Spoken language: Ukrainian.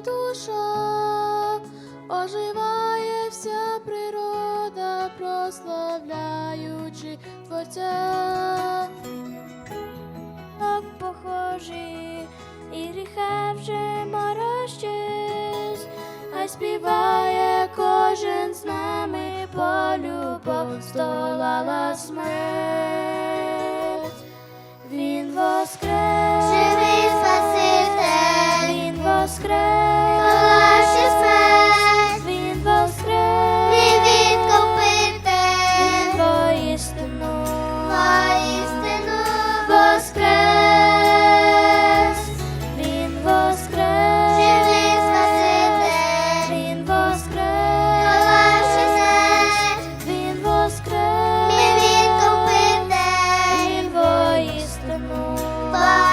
душа, оживає вся природа, прославляючи Творця. Так похожі, і гріха вже морощись, Хай співає кожен з нами, бо любов здолала смерть. Bye.